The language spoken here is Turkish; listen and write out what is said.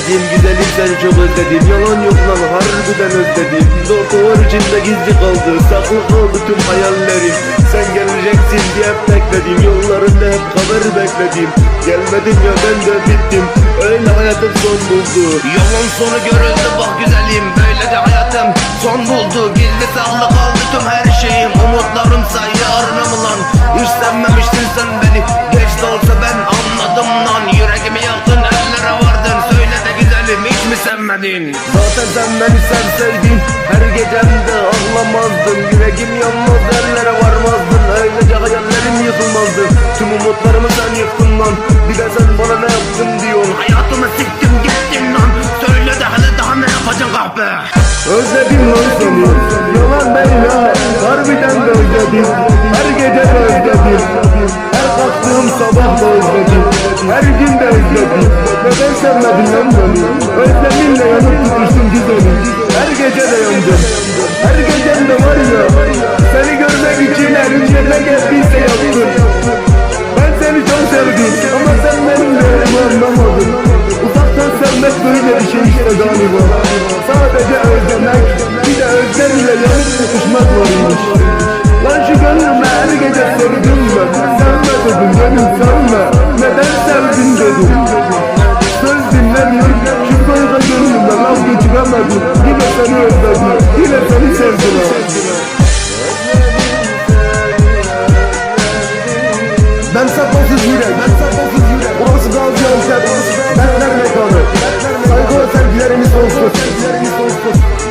Bekledim güzelim seni çok özledim. Yalan yok lan harbiden özledim. Dört duvar içinde gizli kaldı Saklı kaldı tüm hayallerim. Sen geleceksin diye hep bekledim Yollarında hep haber bekledim. Gelmedin ya ben de bittim Öyle hayatım son buldu. Yolun sonu görüldü bak güzelim Böyle de hayatım son buldu. Gizli saklı kaldı tüm her sevmedin Zaten sen beni sevseydin Her gecemde ağlamazdın. Yüreğim yanmaz yerlere varmazdın. Öylece hayallerim yıkılmazdı. Tüm umutlarımı sen yıktın lan. Bir de sen bana ne yaptın diyorsun. Hayatımı siktim gittim lan. Söyle de hele daha ne yapacaksın kahpe Özledim lan seni. Yalan değil ha Harbiden de özledim. Her gece de özledim. Her kalktığım sabah da özledim sevmedim yandım Özleminle yanıp tutuştum güzelim Her gece de yandım Her gecem de var ya Seni görmek için elimde ne geldiyse yaptım. Ben seni çok sevdim ama sen benim değerimi anlamadın. Uzaktan sevmek böyle bir şey işte galiba. Sadece özlemek bir de özlemle yanıp tutuşmak varmış. Sermek olur Saygı sergilerimiz olsun olsun